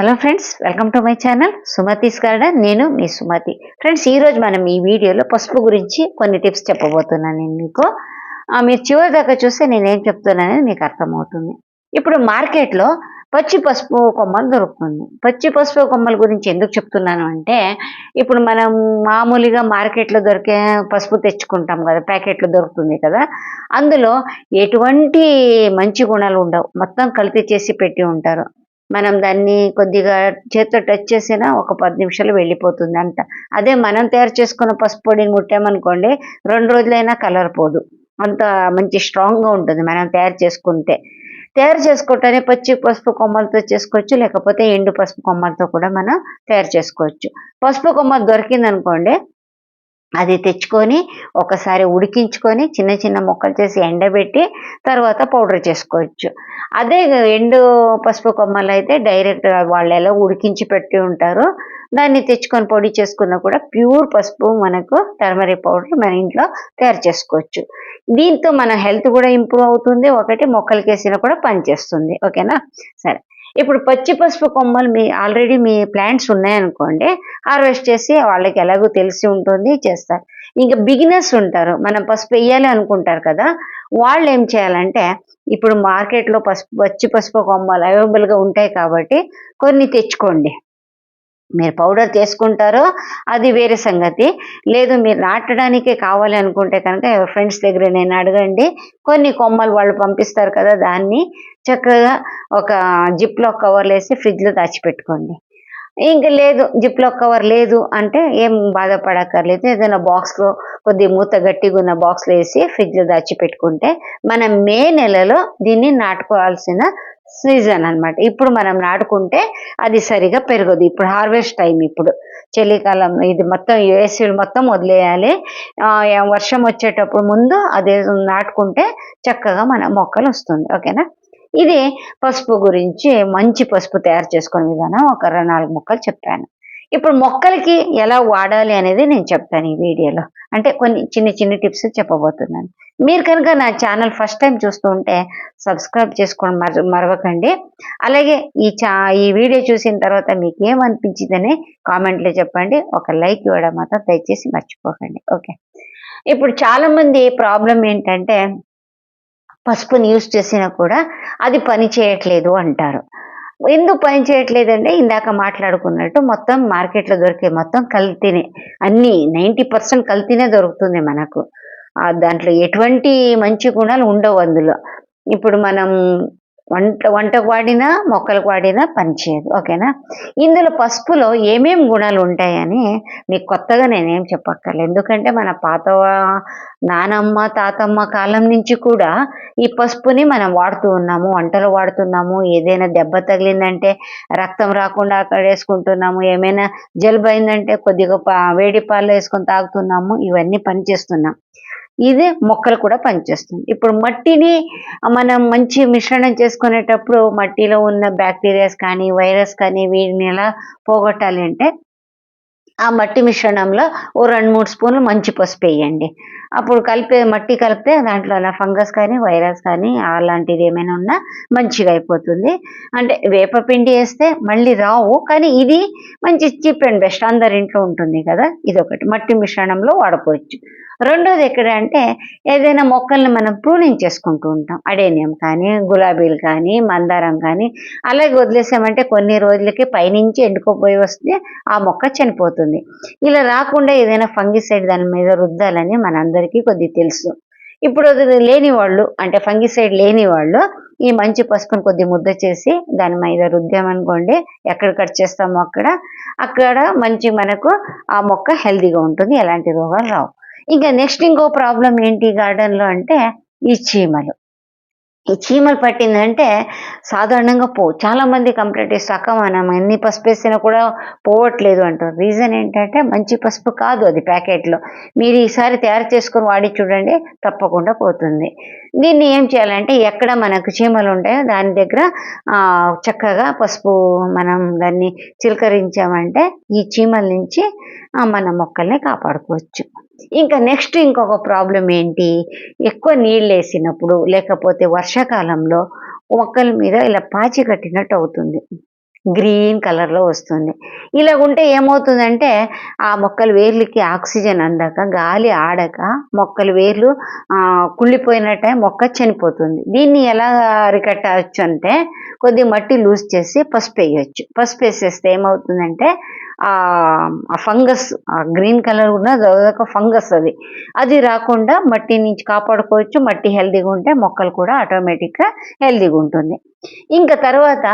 Hello friends welcome to my channel Sumathi's garden నేను మీ Sumathi friends ఈరోజు మనం ఈ వీడియోలో పసుపు గురించి కొన్ని టిప్స్ చెప్పబోతున్నాను నేను మీకు. మీరు చివరి దాకా చూస్తే నేనేం చెప్తున్నానని మీకు అర్థమవుతుంది. ఇప్పుడు మార్కెట్లో పచ్చి పసుపు కొమ్మలు దొరుకుతుంది. పచ్చి పసుపు కొమ్మల గురించి ఎందుకు చెప్తున్నాను అంటే ఇప్పుడు మనం మామూలుగా మార్కెట్లో దొరికే పసుపు తెచ్చుకుంటాం కదా ప్యాకెట్లో దొరుకుతుంది కదా అందులో ఎటువంటి మంచి గుణాలు ఉండవు. మొత్తం కల్తీ చేసి పెట్టి ఉంటారు. మనం దాన్ని కొద్దిగా చేత్తో టచ్ చేసినా ఒక పది నిమిషాలు వెళ్ళిపోతుంది అంట అదే మనం తయారు చేసుకున్న పసుపు పొడిని ముట్టామనుకోండి రెండు రోజులైనా కలర్ పోదు. అంత మంచి స్ట్రాంగ్గా ఉంటుంది మనం తయారు చేసుకుంటే. తయారు చేసుకోవటానికి పచ్చి పసుపు కొమ్మలతో చేసుకోవచ్చు లేకపోతే ఎండు పసుపు కొమ్మలతో కూడా మనం తయారు చేసుకోవచ్చు. పసుపు కొమ్మ దొరికిందనుకోండి అది తెచ్చుకొని ఒకసారి ఉడికించుకొని చిన్న చిన్న ముక్కలు చేసి ఎండబెట్టి తర్వాత పౌడర్ చేసుకోవచ్చు. అదే ఎండు పసుపు కొమ్మలు అయితే డైరెక్ట్ వాళ్ళు ఎలా ఉడికించి పెట్టి ఉంటారో దాన్ని తెచ్చుకొని పొడి చేసుకున్నా కూడా ప్యూర్ పసుపు మనకు టర్మరిక్ పౌడర్ మన ఇంట్లో తయారు చేసుకోవచ్చు. దీంతో మన హెల్త్ కూడా ఇంప్రూవ్ అవుతుంది ఒకటి మొక్కలకేసినా కూడా పనిచేస్తుంది. ఓకేనా? సరే. ఇప్పుడు పచ్చి పసుపు కొమ్మలు మీ ఆల్రెడీ మీ ప్లాంట్స్ ఉన్నాయనుకోండి హార్వెస్ట్ చేసి వాళ్ళకి ఎలాగో తెలిసి ఉంటుంది చేస్తారు. ఇంకా బిగినర్స్ ఉంటారు మనం పసుపు వేయాలి అనుకుంటారు కదా వాళ్ళు ఏం చేయాలంటే ఇప్పుడు మార్కెట్లో పసుపు పచ్చి పసుపు కొమ్మలు అవైలబుల్గా ఉంటాయి కాబట్టి కొన్ని తెచ్చుకోండి. మీరు పౌడర్ చేసుకుంటారో అది వేరే సంగతి. లేదు మీరు నాటడానికే కావాలి అనుకుంటే కనుక ఎవరి ఫ్రెండ్స్ దగ్గర నేను అడగండి. కొన్ని కొమ్మలు వాళ్ళు పంపిస్తారు కదా దాన్ని చక్కగా ఒక జిప్లో కవర్లు వేసి ఫ్రిడ్జ్లో దాచిపెట్టుకోండి. ఇంక లేదు జిప్లో కవర్ లేదు అంటే ఏం బాధపడక్కర్లేదు. ఏదైనా బాక్స్లో కొద్ది మూత గట్టిగా ఉన్న బాక్స్లో వేసి ఫ్రిడ్జ్లో దాచిపెట్టుకుంటే మనం మే నెలలో దీన్ని నాటుకోవాల్సిన సీజన్ అన్నమాట. ఇప్పుడు మనం నాటుకుంటే అది సరిగా పెరగదు. ఇప్పుడు హార్వెస్ట్ టైం ఇప్పుడు. చలికాలం ఇది మొత్తం వేసవిలు మొత్తం వదిలేయాలి. వర్షం వచ్చేటప్పుడు ముందు అదే నాటుకుంటే చక్కగా మన మొక్కలు వస్తుంది. ఓకేనా? ఇది పసుపు గురించి మంచి పసుపు తయారు చేసుకునే విధానం. ఒక నాలుగు మొక్కలు చెప్పాను. ఇప్పుడు మొక్కలకి ఎలా వాడాలి అనేది నేను చెప్తాను ఈ వీడియోలో. అంటే కొన్ని చిన్న చిన్న టిప్స్ చెప్పబోతున్నాను. మీరు కనుక నా ఛానల్ ఫస్ట్ టైం చూస్తూ ఉంటే సబ్స్క్రైబ్ చేసుకోండి మర మరవకండి. అలాగే ఈ చా ఈ వీడియో చూసిన తర్వాత మీకు ఏమనిపించిందని కామెంట్లో చెప్పండి. ఒక లైక్ ఇవ్వడం మాత్రం దయచేసి మర్చిపోకండి. ఓకే. ఇప్పుడు చాలామంది ప్రాబ్లం ఏంటంటే పసుపుని యూస్ చేసినా కూడా అది పని చేయట్లేదు అంటారు. ఎందుకు పని చేయట్లేదంటే ఇందాక మాట్లాడుకున్నట్టు మొత్తం మార్కెట్లో దొరికే మొత్తం కల్తీనే. అన్ని నైంటీ పర్సెంట్ కల్తీనే దొరుకుతుంది మనకు. దాంట్లో ఎటువంటి మంచి గుణాలు ఉండవు అందులో. ఇప్పుడు మనం వంట వంటకు వాడినా మొక్కలకు వాడినా పనిచేయదు ఓకేనా? ఇందులో పసుపులో ఏమేం గుణాలు ఉంటాయని మీకు కొత్తగా నేనేం చెప్పక్కర్లేదు. ఎందుకంటే మన పాత నానమ్మ తాతమ్మ కాలం నుంచి కూడా ఈ పసుపుని మనం వాడుతూ ఉన్నాము వంటలు వాడుతున్నాము. ఏదైనా దెబ్బ తగిలిందంటే రక్తం రాకుండా అక్కడ వేసుకుంటున్నాము. ఏమైనా జలుబు అయిందంటే కొద్దిగా పా- వేడి పాలు వేసుకొని తాగుతున్నాము. ఇవన్నీ పనిచేస్తున్నాం. ఇది మొక్కలు కూడా పనిచేస్తుంది. ఇప్పుడు మట్టిని మనం మంచి మిశ్రణం చేసుకునేటప్పుడు మట్టిలో ఉన్న బ్యాక్టీరియాస్ కానీ వైరస్ కానీ వీటిని ఎలా పోగొట్టాలి అంటే ఆ మట్టి మిశ్రణంలో ఓ రెండు మూడు స్పూన్లు మంచి పసుపు వేయండి. అప్పుడు కలిపే మట్టి కలిపితే దాంట్లో ఉన్న ఫంగస్ కానీ వైరస్ కానీ అలాంటిది ఏమైనా ఉన్నా మంచిగా అయిపోతుంది. అంటే వేపపిండి వేస్తే మళ్ళీ రావు కానీ ఇది మంచి చీప్ అండ్ బెస్ట్ అందరి ఇంట్లో ఉంటుంది కదా. ఇది ఒకటి మట్టి మిశ్రణంలో వాడుకోవచ్చు. రెండోది ఎక్కడ అంటే ఏదైనా మొక్కల్ని మనం ప్రూనింగ్ చేసుకుంటూ ఉంటాం. అడేనియం కానీ గులాబీలు కానీ మందారం కానీ అలాగే వదిలేసామంటే కొన్ని రోజులకి పైనుంచి ఎండుకోపోయి వస్తే ఆ మొక్క చనిపోతుంది. ఇలా రాకుండా ఏదైనా ఫంగిసైడ్ దాని మీద రుద్దాలని మనందరికీ కొద్దిగా తెలుసు. ఇప్పుడు లేని వాళ్ళు అంటే ఫంగిసైడ్ లేని వాళ్ళు ఈ మంచి పసుపుని కొద్ది ముద్ద చేసి దాని మీద రుద్దామనుకోండి ఎక్కడ కట్ చేస్తామో అక్కడ అక్కడ మంచి మనకు ఆ మొక్క హెల్దీగా ఉంటుంది ఎలాంటి రోగాలు రావు. ఇంకా నెక్స్ట్ ఇంకో ప్రాబ్లం ఏంటి గార్డెన్లో అంటే ఈ చీమలు. ఈ చీమలు పట్టిందంటే సాధారణంగా పో చాలా మంది కంప్లైంట్ ఇస్తాక మనం ఎన్ని పసుపు వేసినా కూడా పోవట్లేదు అంటారు. రీజన్ ఏంటంటే మంచి పసుపు కాదు అది ప్యాకెట్లో. మీరు ఈసారి తయారు చేసుకొని వాడి చూడండి తప్పకుండా పోతుంది. దీన్ని ఏం చేయాలంటే ఎక్కడ మనకు చీమలు ఉంటాయో దాని దగ్గర చక్కగా పసుపు మనం దాన్ని చిలకరించామంటే ఈ చీమల నుంచి మన మొక్కల్ని కాపాడుకోవచ్చు. ఇంకా నెక్స్ట్ ఇంకొక ప్రాబ్లం ఏంటి? ఎక్కువ నీళ్ళు వేసినప్పుడు లేకపోతే వర్షాకాలంలో మొక్కల మీద ఇలా పాచి కట్టినట్టు అవుతుంది. గ్రీన్ కలర్లో వస్తుంది. ఇలా ఉంటే ఏమవుతుందంటే ఆ మొక్కల వేర్లకి ఆక్సిజన్ అందక గాలి ఆడక మొక్కల వేర్లు కుళ్ళిపోయినట్టే మొక్క చనిపోతుంది. దీన్ని ఎలా అరికట్టవచ్చు అంటే కొద్ది మట్టి లూజ్ చేసి పసుపు వేయచ్చు పసుపు వేసేస్తే ఏమవుతుందంటే ఆ ఫంగస్ గ్రీన్ కలర్ ఉన్న అదొక ఫంగస్ అది. అది రాకుండా మట్టి నుంచి కాపాడుకోవచ్చు మట్టి హెల్తీగా ఉంటే మొక్కలు కూడా ఆటోమేటిక్గా హెల్తీగా ఉంటుంది. ఇంకా తర్వాత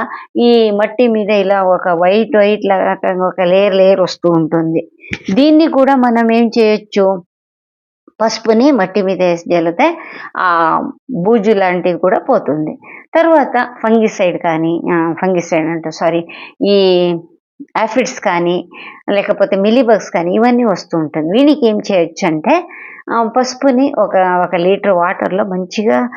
ఈ మట్టి మీద ఇలా ఒక వైట్ వైట్ లాగా ఒక లేయర్ లేయర్ వస్తూ ఉంటుంది. దీన్ని కూడా మనం ఏం చేయొచ్చు? పసుపుని మట్టి మీద వేసి జల్లితే ఆ బూజు లాంటిది కూడా పోతుంది. తర్వాత ఫంగిసైడ్ కానీ ఫంగిసైడ్ అంటే సారీ ఈ యాఫిడ్స్ కానీ లేకపోతే మిలీబగ్స్ కానీ ఇవన్నీ వస్తూ ఉంటుంది. వీనికి ఏం చేయొచ్చు అంటే పసుపుని ఒక ఒక లీటర్ వాటర్లో మంచిగా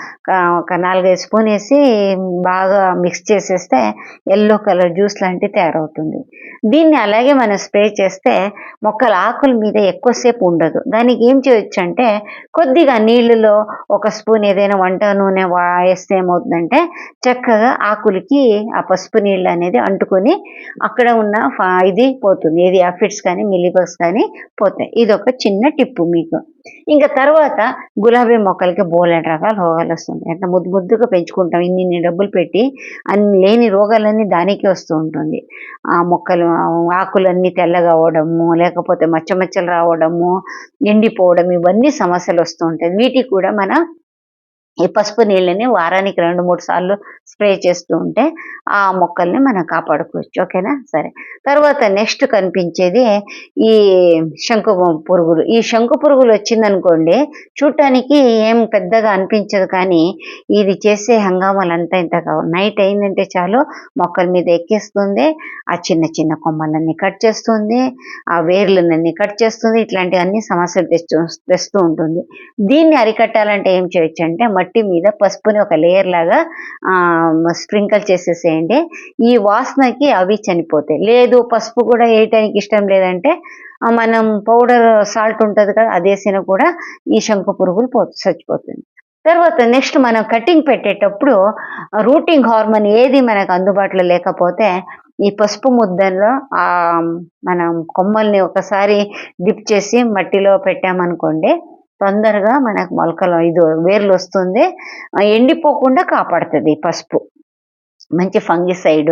ఒక- నాలుగైదు స్పూన్ వేసి బాగా మిక్స్ చేసేస్తే ఎల్లో కలర్ జ్యూస్ లాంటివి తయారవుతుంది. దీన్ని అలాగే మనం స్ప్రే చేస్తే మొక్కల ఆకుల మీద ఎక్కువసేపు ఉండదు. దానికి ఏం చేయొచ్చు అంటే కొద్దిగా నీళ్ళలో ఒక స్పూన్ ఏదైనా వంట నూనె వా- వేస్తే ఏమవుతుందంటే చక్కగా ఆకులకి ఆ పసుపు నీళ్ళు అనేది అంటుకొని అక్కడ ఉన్న ఇది పోతుంది. ఏది అఫిడ్స్ కానీ మిలీబగ్స్ కానీ పోతాయి. ఇది ఒక చిన్న టిప్పు మీకు. ఇంకా తర్వాత గులాబీ మొక్కలకి బోలెడు రకాల రోగాలు వస్తుంటాయి అట్లా ముద్దు ముద్దుగా పెంచుకుంటాం. ఇన్ని ఇన్ని డబ్బులు పెట్టి అన్ని లేని రోగాలన్నీ దానికి వస్తూ ఉంటుంది. ఆ మొక్కలు ఆకులన్నీ తెల్లగా అవ్వడము లేకపోతే మచ్చ మచ్చలు రావడము ఎండిపోవడం ఇవన్నీ సమస్యలు వస్తూ ఉంటాయి. వీటికి కూడా మన ఈ పసుపు నీళ్ళని వారానికి రెండు మూడు సార్లు స్ప్రే చేస్తూ ఉంటే ఆ మొక్కల్ని మనం కాపాడుకోవచ్చు. ఓకేనా? సరే. తర్వాత నెక్స్ట్ కనిపించేది ఈ శంకు పురుగులు. ఈ శంకు పురుగులు వచ్చిందనుకోండి చూడటానికి ఏం పెద్దగా అనిపించదు కానీ ఇది చేసే హంగామాలంతా ఇంత కావు నైట్ అయిందంటే చాలు మొక్కల మీద ఎక్కేస్తుంది ఆ చిన్న చిన్న కొమ్మలన్నీ కట్ చేస్తుంది ఆ వేర్లన్నీ కట్ చేస్తుంది ఇట్లాంటివన్నీ సమస్యలు తెస్తూ తెస్తూ ఉంటుంది. దీన్ని అరికట్టాలంటే ఏం చేయొచ్చు అంటే మట్టి మట్టి మీద పసుపుని ఒక లేయర్ లాగా స్ప్రింకిల్ చేసేసేయండి. ఈ వాసనకి అవి చనిపోతాయి. లేదు పసుపు కూడా వేయటానికి ఇష్టం లేదంటే మనం పౌడర్ సాల్ట్ ఉంటుంది కదా అదేసినా కూడా ఈ శంకు పురుగులు పో చచ్చిపోతుంది. తర్వాత నెక్స్ట్ మనం కటింగ్ పెట్టేటప్పుడు రూటింగ్ హార్మోన్ ఏది మనకు అందుబాటులో లేకపోతే ఈ పసుపు ముద్దల్లో ఆ మనం కొమ్మల్ని ఒకసారి డిప్ చేసి మట్టిలో పెట్టామనుకోండి తొందరగా మనకు మొలకలు ఇది వేర్లు వస్తుంది. ఎండిపోకుండా కాపాడుతుంది పసుపు. మంచి ఫంగిసైడ్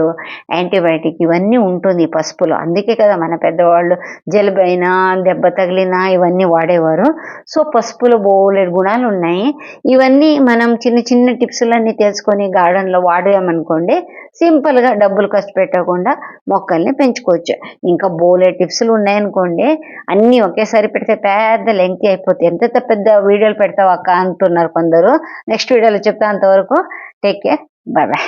యాంటీబయాటిక్ ఇవన్నీ ఉంటుంది పసుపులో. అందుకే కదా మన పెద్దవాళ్ళు జలుబైనా దెబ్బ తగిలినా ఇవన్నీ వాడేవారు. సో పసుపులో బోలెడు గుణాలు ఉన్నాయి. ఇవన్నీ మనం చిన్న చిన్న టిప్స్లన్నీ తెలుసుకొని గార్డెన్లో వాడామనుకోండి సింపుల్గా డబ్బులు ఖర్చు పెట్టకుండా మొక్కల్ని పెంచుకోవచ్చు. ఇంకా బోలే టిప్స్లు ఉన్నాయనుకోండి అన్నీ ఒకేసారి పెడితే పెద్ద లెంగ్తీ అయిపోతాయి ఎంత పెద్ద వీడియోలు పెడతావు అక్క అంటున్నారు కొందరు. నెక్స్ట్ వీడియోలో చెప్తా అంతవరకు టేక్ కేర్. Bye bye.